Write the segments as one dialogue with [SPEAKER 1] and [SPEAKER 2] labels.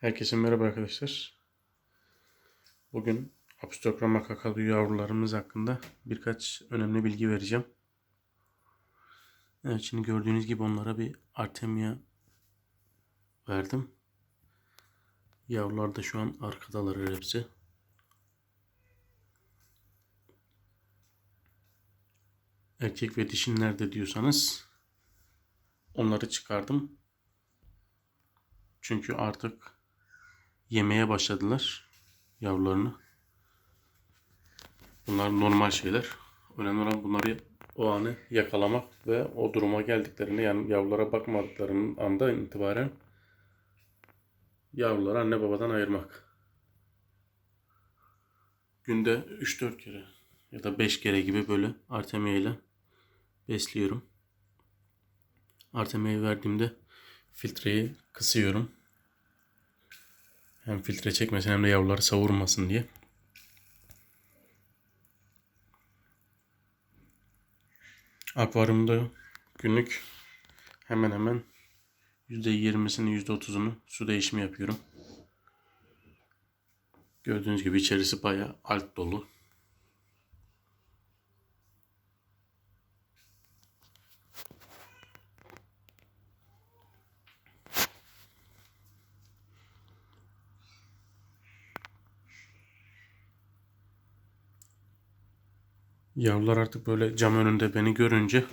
[SPEAKER 1] Herkese merhaba arkadaşlar. Bugün Apistokrama kakadu yavrularımız hakkında birkaç önemli bilgi vereceğim. Evet şimdi gördüğünüz gibi onlara bir Artemia verdim. Yavrular da şu an arkadalar hepsi. Erkek ve dişin nerede diyorsanız onları çıkardım. Çünkü artık yemeye başladılar yavrularını. Bunlar normal şeyler. Önemli olan bunları o anı yakalamak ve o duruma geldiklerinde yani yavrulara bakmadıklarının anda itibaren yavruları anne babadan ayırmak. Günde 3-4 kere ya da 5 kere gibi böyle Artemia ile besliyorum. Artemia'yı verdiğimde filtreyi kısıyorum. Hem filtre çekmesin hem de yavruları savurmasın diye. Akvaryumda günlük hemen hemen %20'sini %30'unu su değişimi yapıyorum. Gördüğünüz gibi içerisi bayağı alt dolu. Yavrular artık böyle cam önünde beni görünce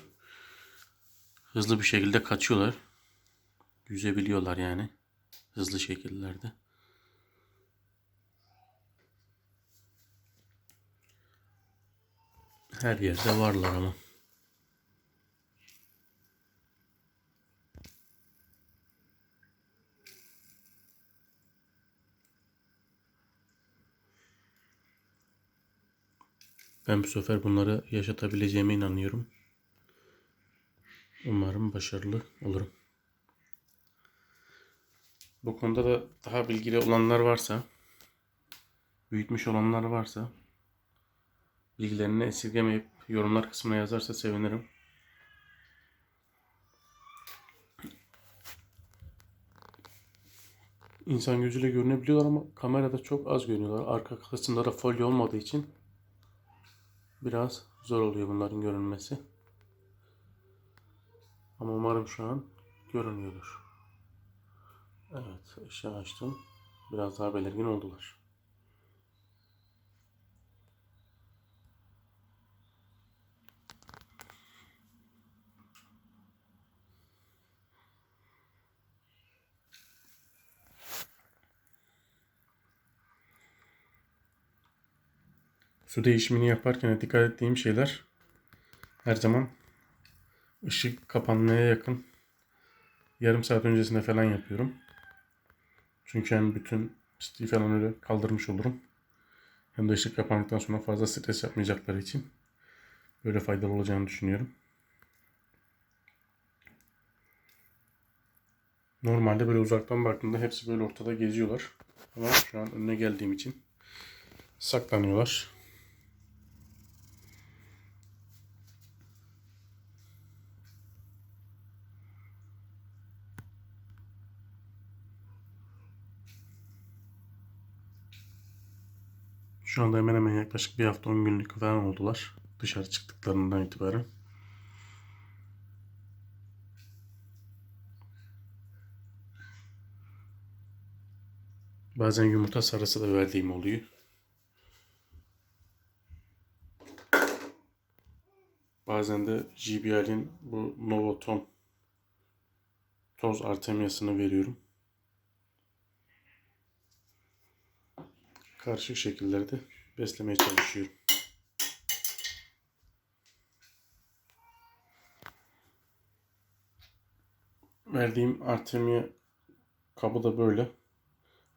[SPEAKER 1] hızlı bir şekilde kaçıyorlar. Yüzebiliyorlar yani. Hızlı şekillerde. Her yerde varlar ama. Ben bu sefer bunları yaşatabileceğime inanıyorum. Umarım başarılı olurum. Bu konuda da daha bilgili olanlar varsa, büyütmüş olanlar varsa bilgilerini esirgemeyip yorumlar kısmına yazarsa sevinirim. İnsan gözüyle görünebiliyorlar ama kamerada çok az görünüyorlar. Arka kısımlara folyo olmadığı için biraz zor oluyor bunların görünmesi. Ama umarım şu an görünüyordur. Evet, ışığı açtım. Biraz daha belirgin oldular. Su değişimini yaparken dikkat ettiğim şeyler her zaman ışık kapanmaya yakın yarım saat öncesinde falan yapıyorum. Çünkü hem bütün pisliği falan öyle kaldırmış olurum. Hem de ışık kapandıktan sonra fazla stres yapmayacakları için böyle faydalı olacağını düşünüyorum. Normalde böyle uzaktan baktığımda hepsi böyle ortada geziyorlar. Ama şu an önüne geldiğim için saklanıyorlar. Şu anda hemen hemen yaklaşık bir hafta 10 günlük falan oldular. Dışarı çıktıklarından itibaren. Bazen yumurta sarısı da verdiğim oluyor. Bazen de JBL'in bu Novoton toz artemyasını veriyorum. Karışık şekillerde beslemeye çalışıyorum. Verdiğim artemia kabı da böyle.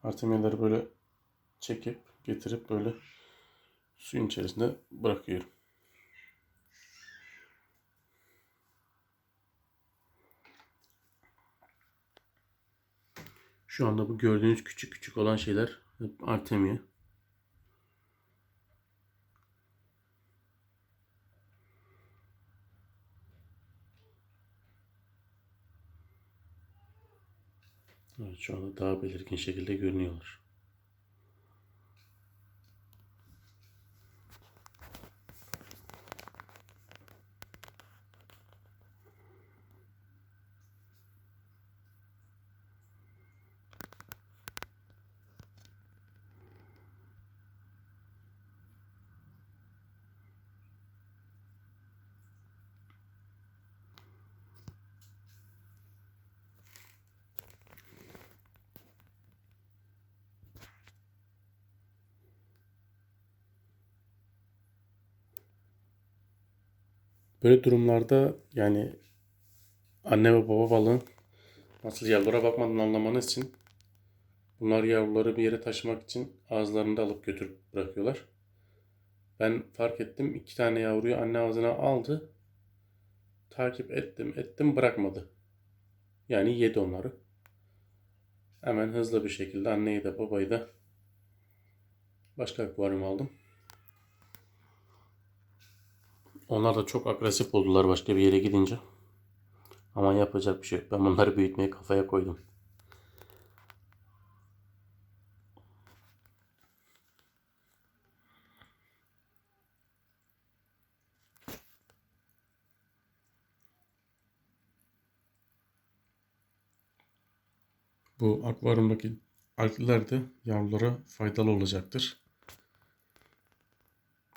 [SPEAKER 1] Artemiyaları böyle çekip getirip böyle suyun içerisinde bırakıyorum. Şu anda bu gördüğünüz küçük küçük olan şeyler hep artemia. Evet, şu anda daha belirgin şekilde görünüyorlar. Böyle durumlarda yani anne ve baba balığın nasıl yavrulara bakmadığını anlamanız için bunlar yavruları bir yere taşımak için ağızlarında alıp götürüp bırakıyorlar. Ben fark ettim iki tane yavruyu anne ağzına aldı. Takip ettim ettim bırakmadı. Yani yedi onları. Hemen hızlı bir şekilde anneyi de babayı da başka akvaryum aldım. Onlar da çok agresif oldular başka bir yere gidince. Ama yapacak bir şey yok. Ben bunları büyütmeye kafaya koydum. Bu akvaryumdaki algler de yavrulara faydalı olacaktır.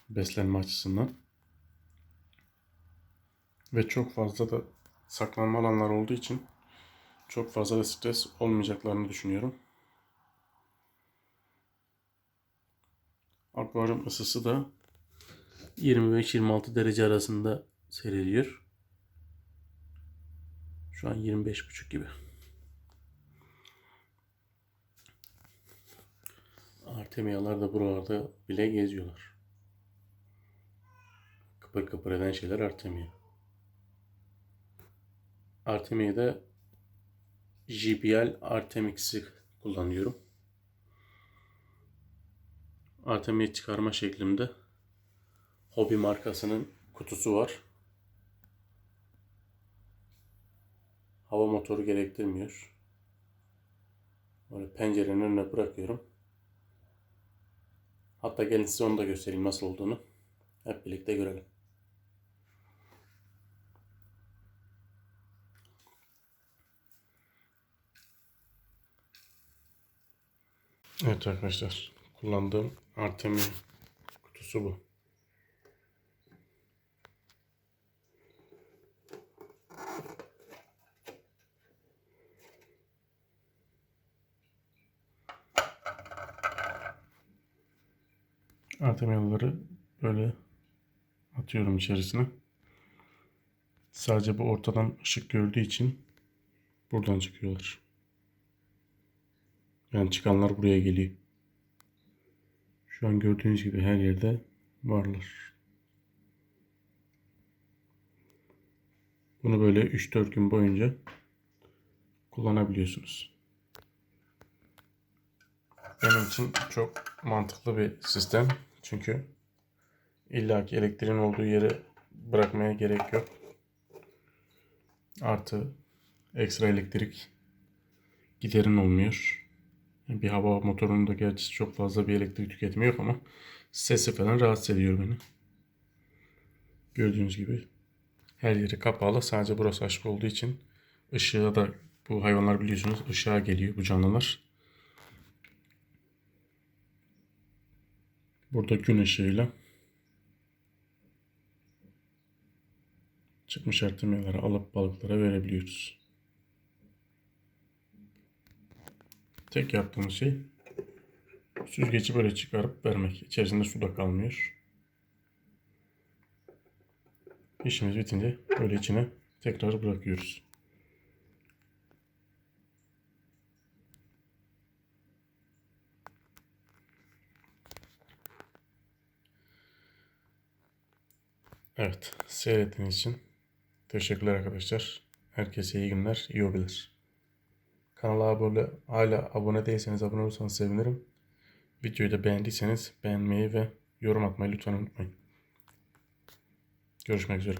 [SPEAKER 1] Beslenme açısından. Ve çok fazla da saklanma alanlar olduğu için çok fazla da stres olmayacaklarını düşünüyorum. Akvaryum ısısı da 25-26 derece arasında seyrediyor. Şu an 25,5 gibi. Artemiyalar da buralarda bile geziyorlar. Kıpır kıpır eden şeyler Artemia. Artemia'da JBL Artemix'i kullanıyorum. Artemia çıkarma şeklimde Hobby markasının kutusu var. Hava motoru gerektirmiyor. Böyle pencerenin önüne bırakıyorum. Hatta gelin size onu da göstereyim nasıl olduğunu. Hep birlikte görelim. Evet arkadaşlar. Kullandığım Artemi kutusu bu. Artemyalıları böyle atıyorum içerisine. Sadece bu ortadan ışık gördüğü için buradan çıkıyorlar. Yani çıkanlar buraya geliyor. Şu an gördüğünüz gibi her yerde varlar. Bunu böyle 3-4 gün boyunca kullanabiliyorsunuz. Benim için çok mantıklı bir sistem. Çünkü illaki elektriğin olduğu yere bırakmaya gerek yok. Artı ekstra elektrik giderin olmuyor. Bir hava motorunun da gerçi çok fazla bir elektrik tüketimi yok ama sesi falan rahatsız ediyor beni. Gördüğünüz gibi her yeri kapalı. Sadece burası açık olduğu için ışığa da bu hayvanlar biliyorsunuz ışığa geliyor bu canlılar. Burada gün ışığıyla çıkmış artemiyaları alıp balıklara verebiliyoruz. Tek yaptığımız şey süzgeci böyle çıkarıp vermek. İçerisinde su da kalmıyor. İşimiz bitince böyle içine tekrar bırakıyoruz. Evet, seyrettiğiniz için teşekkürler arkadaşlar. Herkese iyi günler, iyi hobiler. Kanala abone, hala abone değilseniz abone olursanız sevinirim. Videoyu da beğendiyseniz beğenmeyi ve yorum atmayı lütfen unutmayın. Görüşmek üzere.